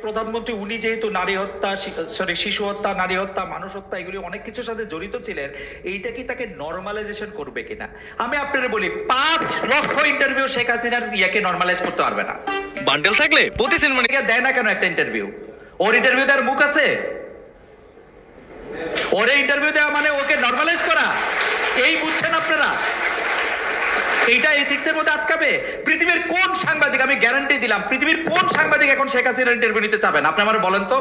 প্রধানমন্ত্রী উনি যেহেতু নারী হত্যা সরি শিশু হত্যা নারী হত্যা মানুষ হত্যা এগুলি অনেক কিছুর সাথে জড়িত ছিলেন এইটা কি তাকে নর্মালাইজেশন করবে কিনা? আমি আপনারা বলি পাঁচ লক্ষ ইন্টারভিউ শেখ হাসিনার ইয়াকে নর্মালাইজ করতে পারবে না। বান্ডেল থাকলে প্রতি সিনেমা এটা দেয় না কেন একটা ইন্টারভিউ ওর ইন্টারভিউ দেওয়ার মুখ আছে? ওরে ইন্টারভিউ দেওয়া মানে ওকে নর্মালাইজ করা। এই বুঝছেন আপনারা? এইটা এথিক্সের মধ্যে আটকাবে? পৃথিবীর কোন সাংবাদিক আমি গ্যারান্টি দিলাম পৃথিবীর কোন সাংবাদিক এখন শেখ হাসিনার ইন্টারভিউ নিতে চাবেন? আপনি আমার বলেন তো।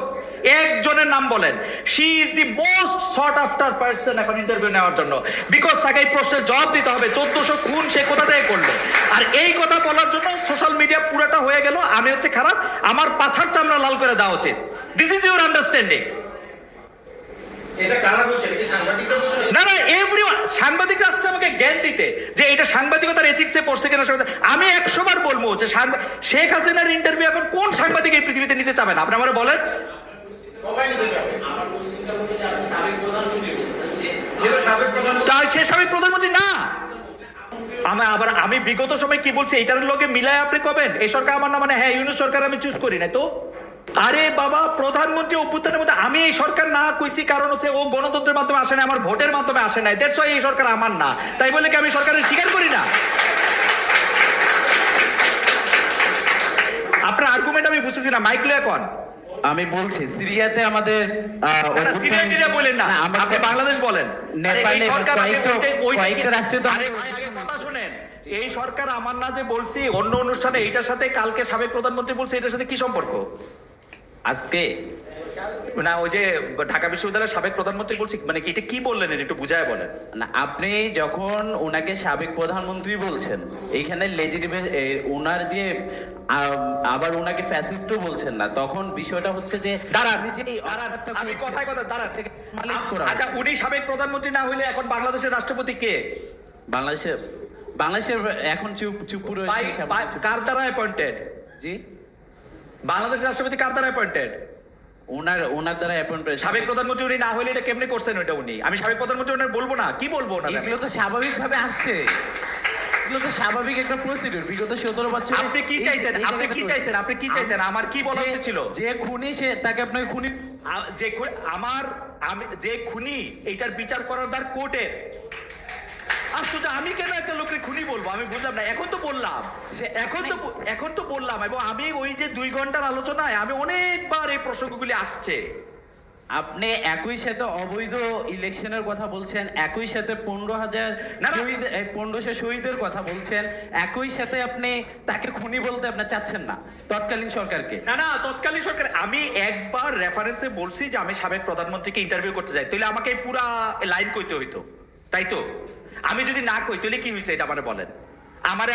একজনের নাম বলেন। She is the most short after person এখন ইন্টারভিউ নেওয়ার জন্য। বিকজ তাকে এই প্রশ্নের জবাব দিতে হবে চোদ্দশো খুন সে কোথা থেকে করল? আর এই কথা বলার জন্য সোশ্যাল মিডিয়া পুরোটা হয়ে গেল আমি হচ্ছে খারাপ আমার পাছার চামড়া লাল করে দেওয়া উচিত। দিস ইজ ইউর আন্ডারস্ট্যান্ডিং না না এভরি সাংবাদিকরা আসছে আমাকে জ্ঞান দিতে যে এটা সাংবাদিকতার এথিক্সে পড়ছে কিনা আমি একশো বার বলব যে শেখ হাসিনার ইন্টারভিউ এখন কোন সাংবাদিক এই পৃথিবীতে নিতে চাবেন আপনি আমার বলেন। তাই সে সাবেক প্রধানমন্ত্রী না। আমি আবার আমি বিগত সময় কি বলছি এটার লোকে মিলায় আপনি কবেন? এই সরকার আমার না মানে হ্যাঁ ইউনিট সরকার আমি চুজ করি না তো। আরে বাবা প্রধানমন্ত্রী অভ্যুত্থানের মধ্যে আমি এই সরকার না কইছি কারণ হচ্ছে ও গণতন্ত্রের মাধ্যমে আসে না আমার ভোটের মাধ্যমে আসে নাই। দেড়শো এই সরকার আমার না। তাই বলে কি আমি সরকারের স্বীকার করি না? আপনার আর্গুমেন্ট আমি বুঝতেছি না মাইকলো এখন আমি বলছি সিরিয়াতে আমাদের সিরিয়া বলেন না আপনি বাংলাদেশ বলেন। নেপালে কয়েকটা- শুনেন। এই সরকার আমার না যে বলছি অন্য অনুষ্ঠানে এইটার সাথে কালকে সাবেক প্রধানমন্ত্রী বলছে এটার সাথে কি সম্পর্ক? আজকে? না ওই যে ঢাকা বিশ্ববিদ্যালয়ের সাবেক প্রধানমন্ত্রী বলছি মানে এটা কি বললেন একটু বুঝায় বলেন? না আপনি যখন ওনাকে সাবেক প্রধানমন্ত্রী বলছেন এইখানে লেজিটিমেট ওনার যে আবার ওনাকে ফ্যাসিস্টও বলছেন না তখন বিষয়টা হচ্ছে যে দাঁড়ান অপরাধটা আমি কথায় কথা দাঁড়ান। মালিশ আচ্ছা উনি সাবেক প্রধানমন্ত্রী না হইলে এখন বাংলাদেশের রাষ্ট্রপতি কে? বাংলাদেশের বাংলাদেশের এখন চুপ চুপ কার দ্বারা অ্যাপয়েন্টেড জি? বাংলাদেশের রাষ্ট্রপতি কার দ্বারা অ্যাপয়েন্টেড ওনার ওনার দ্বারা অ্যাপয়েন্ট সাবেক প্রধানমন্ত্রী উনি না হইলে এটা কেমনে করছেন ওটা উনি? আমি সাবেক প্রধানমন্ত্রী ওনার বলব না। কি বলব না এগুলো তো স্বাভাবিক ভাবে আসছে। এগুলো তো স্বাভাবিক একটা প্রসিডিউর বিগত সতেরো বছর আপনি কি চাইছেন? আপনি কি চাইছেন? আপনি কি চাইছেন? আমার কি বলা উচিত ছিল? যে খুনি সে তাকে আপনাকে খুনি যে আমার আমি যে খুনি এইটার বিচার করার দ্বার কোর্টের। আশ্চর্য আমি কেন একটা লোকের খুনি বলব? আমি বুঝলাম না। এখন তো বললাম যে এখন তো এখন তো বললাম এবং আমি ওই যে দুই ঘণ্টার আলোচনায় আমি অনেকবার এই প্রসঙ্গগুলি আসছে। আপনি একই সাথে অবৈধ ইলেকশনের কথা বলছেন একই সাথে পনেরো হাজার। শহীদ পনেরোশো শহীদের কথা বলছেন একই সাথে আপনি তাকে খুনি বলতে আপনি চাচ্ছেন না তৎকালীন সরকারকে। না না তৎকালীন সরকার আমি একবার রেফারেন্সে বলছি যে আমি সাবেক প্রধানমন্ত্রীকে ইন্টারভিউ করতে যাই। তাহলে আমাকে পুরা লাইন কইতে হইতো। তাই তো? আমি যদি না কই তাহলে কি হয়েছে এটা আমার বলেন। আমার